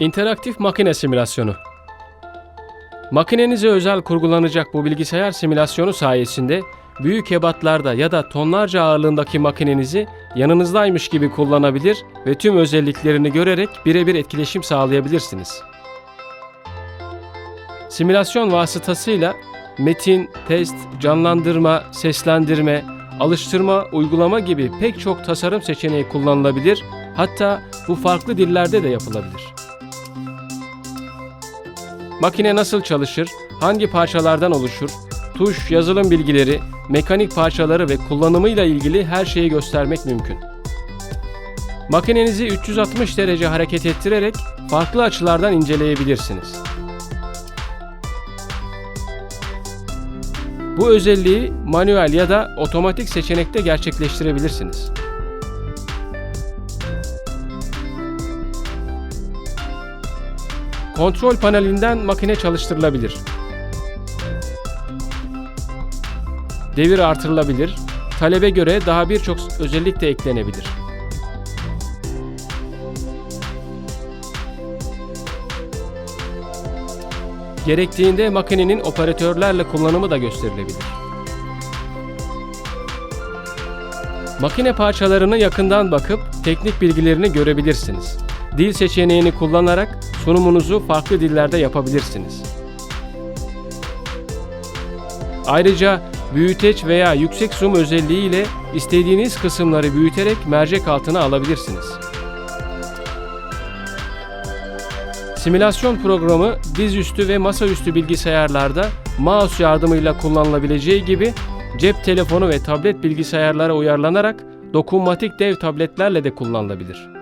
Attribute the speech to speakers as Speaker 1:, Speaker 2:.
Speaker 1: İnteraktif makine simülasyonu. Makinenize özel kurgulanacak bu bilgisayar simülasyonu sayesinde büyük ebatlarda ya da tonlarca ağırlığındaki makinenizi yanınızdaymış gibi kullanabilir ve tüm özelliklerini görerek birebir etkileşim sağlayabilirsiniz. Simülasyon vasıtasıyla metin, test, canlandırma, seslendirme, alıştırma, uygulama gibi pek çok tasarım seçeneği kullanılabilir, hatta bu farklı dillerde de yapılabilir. Makine nasıl çalışır, hangi parçalardan oluşur, tuş, yazılım bilgileri, mekanik parçaları ve kullanımıyla ilgili her şeyi göstermek mümkün. Makinenizi 360 derece hareket ettirerek farklı açılardan inceleyebilirsiniz. Bu özelliği manuel ya da otomatik seçenekte gerçekleştirebilirsiniz. Kontrol panelinden makine çalıştırılabilir. Devir artırılabilir. Talebe göre daha birçok özellik de eklenebilir. Gerektiğinde makinenin operatörlerle kullanımı da gösterilebilir. Makine parçalarını yakından bakıp teknik bilgilerini görebilirsiniz. Dil seçeneğini kullanarak sunumunuzu farklı dillerde yapabilirsiniz. Ayrıca büyüteç veya yüksek zoom özelliği ile istediğiniz kısımları büyüterek mercek altına alabilirsiniz. Simülasyon programı dizüstü ve masaüstü bilgisayarlarda mouse yardımıyla kullanılabileceği gibi cep telefonu ve tablet bilgisayarlara uyarlanarak dokunmatik dev tabletlerle de kullanılabilir.